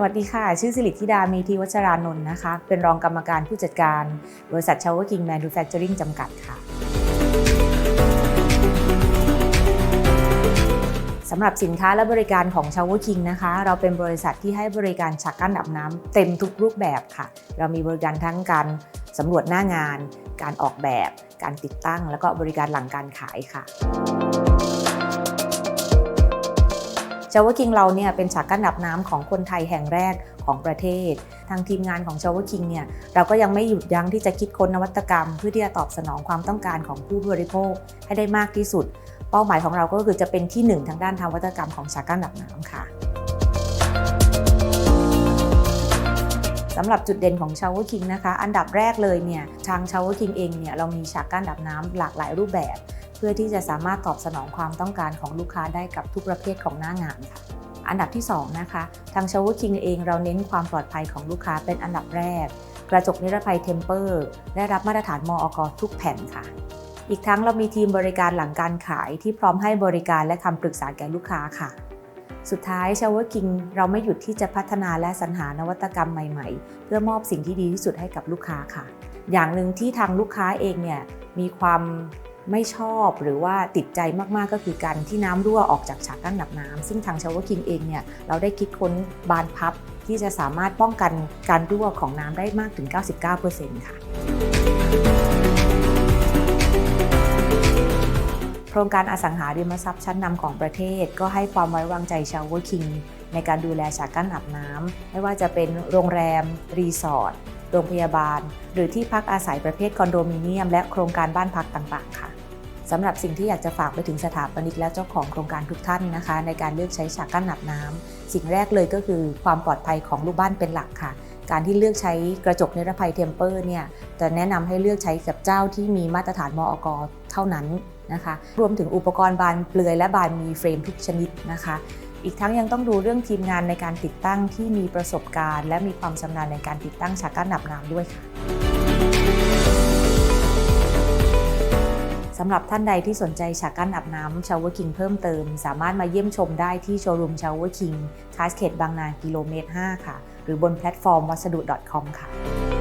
สวัสดีค่ะ ชื่อสิริธิดา มีทีวัชรานนท์นะคะ เป็นรองกรรมการผู้จัดการ บริษัท Shower King Manufacturing จำกัดค่ะสำหรับสินค้าและบริการของ Shower King นะคะ เราเป็นบริษัทที่ให้บริการชักกั้นดับน้ำเต็มทุกรูปแบบค่ะ เรามีบริการทั้งการสำรวจหน้างาน การออกแบบ การติดตั้ง แล้วก็บริการหลังการขายค่ะ ชาวคิงเราเนี่ยเป็นฉากกั้นดับน้ำของคนไทยแห่งแรกของประเทศ ทางทีมงานของชาวคิงเนี่ยเราก็ยังไม่หยุดยั้งที่จะคิดค้นนวัตกรรม เพื่อที่จะตอบสนองความต้องการของผู้บริโภคให้ได้มากที่สุด เป้าหมายของเราก็คือจะเป็นที่หนึ่งทางด้านนวัตกรรมของฉากกั้นดับน้ำค่ะ สำหรับจุดเด่นของชาวคิงนะคะ อันดับแรกเลยเนี่ยทางชาวคิงเองเนี่ยเรามีฉากกั้นดับน้ำหลากหลายรูปแบบ เพื่อที่จะสามารถตอบสนองความต้องการของลูกค้าได้กับทุกประเภทของหน้างานค่ะอันดับที่ 2 นะคะ ทางชาวคิงเองเราเน้นความปลอดภัยของลูกค้าเป็นอันดับแรก กระจกนิรภัยเทมเปอร์ได้รับมาตรฐานมอกทุกแผ่นค่ะ อีกทั้งเรามีทีมบริการหลังการขายที่พร้อมให้บริการและคำปรึกษาแก่ลูกค้าค่ะ สุดท้ายชาวคิงเราไม่หยุดที่จะพัฒนาและสรรหานวัตกรรมใหม่ๆ เพื่อมอบสิ่งที่ดีที่สุดให้กับลูกค้าค่ะ อย่างหนึ่งที่ทางลูกค้าเองเนี่ยมีความไม่ชอบหรือว่าติดใจมากๆก็คือการที่น้ำรั่วออกจากฉากกั้นดับน้ำซึ่งทางชาวคิงเองเนี่ยเราได้คิดค้นบานพับที่จะสามารถป้องกันการรั่วของน้ำได้มากถึง 99%ค่ะ โครงการอสังหาริมทรัพย์ชั้นนำของประเทศ ก็ให้ความไว้วางใจชาวเวอร์คิงในการดูแลฉากกั้นอาบน้ำไม่ว่าจะเป็นโรงแรม รีสอร์ทโรงพยาบาล หรือที่พักอาศัยประเภทคอนโดมิเนียม และโครงการบ้านพักต่างๆ ค่ะสำหรับสิ่งที่อยากจะฝากไปถึงสถาปนิกและเจ้าของโครงการทุกท่านนะคะ ในการเลือกใช้ฉากกั้นอาบน้ำสิ่งแรกเลยก็คือความปลอดภัยของลูกบ้านเป็นหลักค่ะ การที่เลือกใช้กระจกนิรภัยเทมเปอร์เนี่ยจะแนะนำให้เลือกใช้กับเจ้าที่มีมาตรฐานมอกเท่านั้นนะคะรวมถึงอุปกรณ์บานเปลือยและบานมีเฟรมทุกชนิดนะคะอีกทั้งยังต้องดูเรื่องทีมงานในการติดตั้งที่มีประสบการณ์ และมีความชำนาญในการติดตั้งฉากกั้นดับน้ำด้วยค่ะสำหรับท่านใดที่สนใจฉากกั้นอาบน้ำชาวเวอร์คิงเพิ่มเติม สามารถมาเยี่ยมชมได้ที่โชว์รูมชาวเวอร์คิงคาสเขตบางนากิโลเมตร 5 ค่ะ รือบนแพลตฟอร์มวัสดุ .com ค่ะ